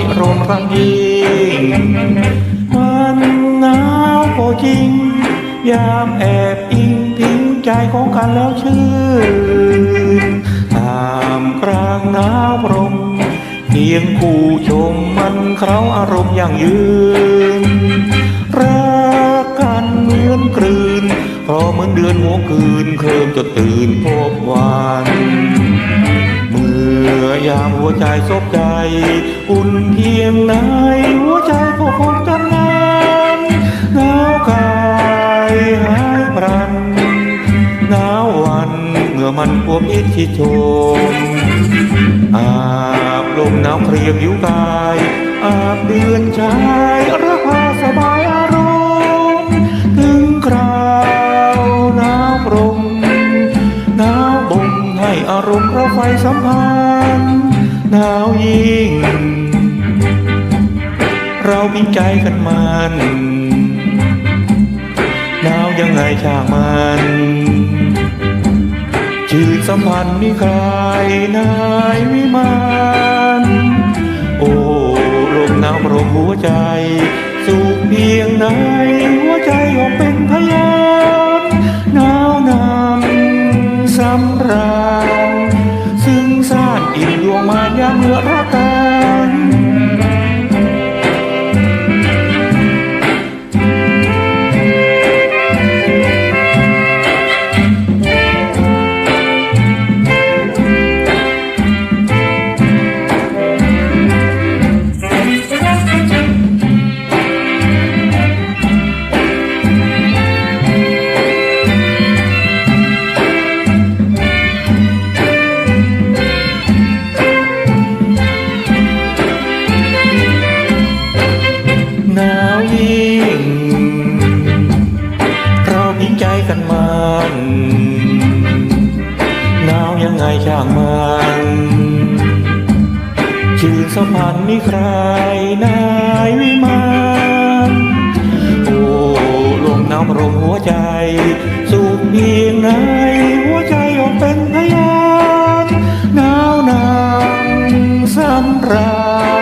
ยิ่รมรักยิ่งมันหนาวก็จริง ยามแอบอิงทิ้งใจของกันแล้วชื่นตามกลางหนาวพรมเพียงคู่ชมมันเคร้าอารมณ์อย่างยืนรักกันเหมือนกลืนเพราะเหมือนเดือนหัวคืนเคลิมจะตื่นพบวัน ยามหัวใจซบใจ อุ่นเพียงไหนหัวใจก็คงจำนานหนาวกายหายปรันหนาววันเมื่อมันพวมอิทธิชมอาบลมหนาวเครียมผิวกาย อาบเดือนชาย อารมณ์เพราะไฟสัมพันธ์หนาวยิ่ง เรามีใจกันมันหนาวยังไงช่างมันชื่อสัมพันธ์นี่ใครนายวิมานโอ้ลมหนาวโปรมหัวใจ สุขเพียงไหนหัวใจออกเป็นพยานหนาวนำสำราญซึ่งสร้าง อิ่ันมันหนาวยังไงช่างมันชื่อสมพันธ์มีใครนายวิมานโอ้ลมน้ำลมหัวใจ สูบเพียงไหนหัวใจออกเป็นพยานหนาวนางสำราญ